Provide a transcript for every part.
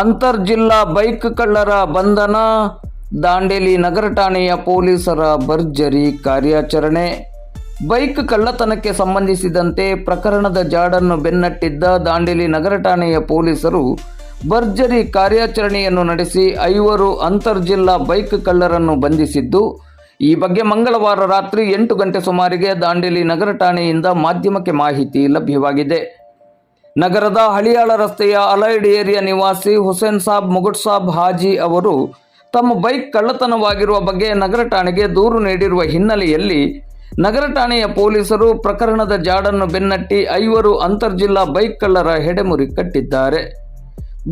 ಅಂತರ್ಜಿಲ್ಲಾ bike ಕಳ್ಳರ ಬಂಧನ, ದಾಂಡೇಲಿ ನಗರ ಠಾಣೆಯ ಪೊಲೀಸರ ಭರ್ಜರಿ ಕಾರ್ಯಾಚರಣೆ. ಬೈಕ್ ಕಳ್ಳತನಕ್ಕೆ ಸಂಬಂಧಿಸಿದಂತೆ ಪ್ರಕರಣದ ಜಾಡನ್ನು ಬೆನ್ನಟ್ಟಿದ್ದ ದಾಂಡೇಲಿ ನಗರ ಠಾಣೆಯ ಪೊಲೀಸರು ಭರ್ಜರಿ ಕಾರ್ಯಾಚರಣೆಯನ್ನು ನಡೆಸಿ ಐವರು ಅಂತರ್ಜಿಲ್ಲಾ ಬೈಕ್ ಕಳ್ಳರನ್ನು ಬಂಧಿಸಿದ್ದು. ಈ ಬಗ್ಗೆ ಮಂಗಳವಾರ ರಾತ್ರಿ ಎಂಟು ಗಂಟೆ ಸುಮಾರಿಗೆ ದಾಂಡೇಲಿ ನಗರ ಠಾಣೆಯಿಂದ ಮಾಧ್ಯಮಕ್ಕೆ ಮಾಹಿತಿ ಲಭ್ಯವಾಗಿದೆ. ನಗರದ ಹಳಿಯಾಳ ರಸ್ತೆಯ ಅಲೈಡ್ ಏರಿಯಾ ನಿವಾಸಿ ಹುಸೇನ್ ಸಾಬ್, ಮುಗುಟ್ ಸಾಬ್, ಹಾಜಿ ಅವರು ತಮ್ಮ ಬೈಕ್ ಕಳ್ಳತನವಾಗಿರುವ ಬಗ್ಗೆ ನಗರ ಠಾಣೆಗೆ ದೂರು ನೀಡಿರುವ ಹಿನ್ನೆಲೆಯಲ್ಲಿ ನಗರ ಠಾಣೆಯ ಪೊಲೀಸರು ಪ್ರಕರಣದ ಜಾಡನ್ನು ಬೆನ್ನಟ್ಟಿ ಐವರು ಅಂತರ್ಜಿಲ್ಲಾ ಬೈಕ್ ಕಳ್ಳರ ಹೆಡೆಮುರಿ ಕಟ್ಟಿದ್ದಾರೆ.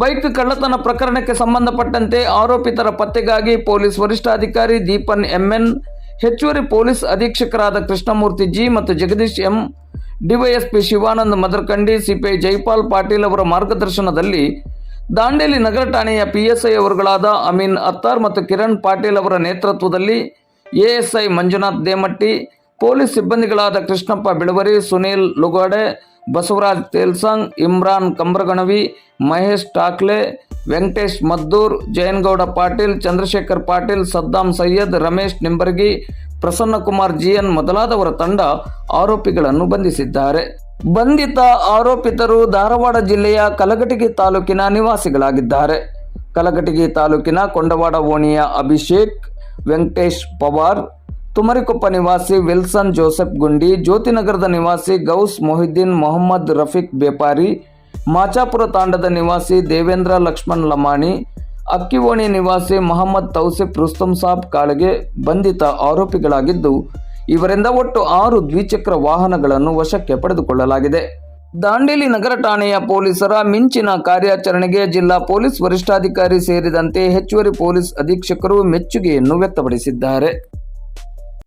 ಬೈಕ್ ಕಳ್ಳತನ ಪ್ರಕರಣಕ್ಕೆ ಸಂಬಂಧಪಟ್ಟಂತೆ ಆರೋಪಿತರ ಪತ್ತೆಗಾಗಿ ಪೊಲೀಸ್ ವರಿಷ್ಠಾಧಿಕಾರಿ ದೀಪನ್ ಎಂಎನ್ ಹೆಚ್ಚುವರಿ ಪೊಲೀಸ್ ಅಧೀಕ್ಷಕರಾದ ಕೃಷ್ಣಮೂರ್ತಿ ಜಿ ಮತ್ತು Jagadish M DYSP Shivanand Madarkandi CPI Jaipal Patil ಅವರ ಮಾರ್ಗದರ್ಶನದಲ್ಲಿ ದಾಂಡೇಲಿ ನಗರ ಠಾಣೆಯ ಪಿಎಸ್ಐ ಅವರುಗಳಾದ ಅಮೀನ್ ಅತ್ತಾರ್ ಮತ್ತು ಕಿರಣ್ ಪಾಟೀಲ್ ಅವರ ನೇತೃತ್ವದಲ್ಲಿ ಎಎಸ್ಐ ಮಂಜುನಾಥ್ ದೇಮಟ್ಟಿ, ಪೊಲೀಸ್ ಸಿಬ್ಬಂದಿಗಳಾದ ಕೃಷ್ಣಪ್ಪ ಬಿಳವರಿ, ಸುನೀಲ್ ಲುಗಾಡೆ, ಬಸವರಾಜ್ ತೇಲ್ಸಂಗ್, ಇಮ್ರಾನ್ ಕಂಬ್ರಗಣವಿ, ಮಹೇಶ್ ಠಾಕ್ಲೆ, ವೆಂಕಟೇಶ್ ಮದ್ದೂರ್, ಜಯನ್ಗೌಡ ಪಾಟೀಲ್, ಚಂದ್ರಶೇಖರ್ ಪಾಟೀಲ್ ಸದ್ದಾಂ ಸೈಯದ್, ರಮೇಶ್ ನಿಂಬರ್ಗಿ ಪ್ರಸನ್ನಕುಮಾರ್ ಜಿಎನ್ ಮೊದಲಾದವರ ತಂಡ ಆರೋಪಿಗಳನ್ನು ಬಂಧಿಸಿದ್ದಾರೆ. ಬಂಧಿತ ಆರೋಪಿತರು ಧಾರವಾಡ ಜಿಲ್ಲೆಯ ಕಲಘಟಗಿ ತಾಲೂಕಿನ ನಿವಾಸಿಗಳಾಗಿದ್ದಾರೆ. ಕಲಘಟಗಿ ತಾಲೂಕಿನ ಕೊಂಡವಾಡ ಓಣಿಯ ಅಭಿಷೇಕ್, ವೆಂಕಟೇಶ್ ಪವಾರ್, ತುಮರಿಕೊಪ್ಪ ನಿವಾಸಿ ವಿಲ್ಸನ್ ಜೋಸೆಫ್ ಗುಂಡಿ, ಜ್ಯೋತಿನಗರದ ನಿವಾಸಿ ಗೌಸ್ ಮೊಹಿದ್ದೀನ್ ಮೊಹಮ್ಮದ್ ರಫೀಕ್ ಬೇಪಾರಿ, ಮಾಚಾಪುರ ತಾಂಡದ ನಿವಾಸಿ ದೇವೇಂದ್ರ ಲಕ್ಷ್ಮಣ್ ಲಮಾಣಿ ಅಕ್ಕಿವೋಣಿ ನಿವಾಸಿ ಮೊಹಮ್ಮದ್ ತೌಸಿಫ್ ರುಸ್ತಂ ಸಾಬ್ ಕಾಳಿಗೆ ಬಂಧಿತ ಆರೋಪಿಗಳಾಗಿದ್ದು, ಇವರಿಂದ ಒಟ್ಟು ಆರು ದ್ವಿಚಕ್ರ ವಾಹನಗಳನ್ನು ವಶಕ್ಕೆ ಪಡೆದುಕೊಳ್ಳಲಾಗಿದೆ. ದಾಂಡೇಲಿ ನಗರ ಠಾಣೆಯ ಪೊಲೀಸರ ಮಿಂಚಿನ ಕಾರ್ಯಾಚರಣೆಗೆ ಜಿಲ್ಲಾ ಪೊಲೀಸ್ ವರಿಷ್ಠಾಧಿಕಾರಿ ಸೇರಿದಂತೆ ಹೆಚ್ಚುವರಿ ಪೊಲೀಸ್ ಅಧೀಕ್ಷಕರು ಮೆಚ್ಚುಗೆಯನ್ನು ವ್ಯಕ್ತಪಡಿಸಿದ್ದಾರೆ.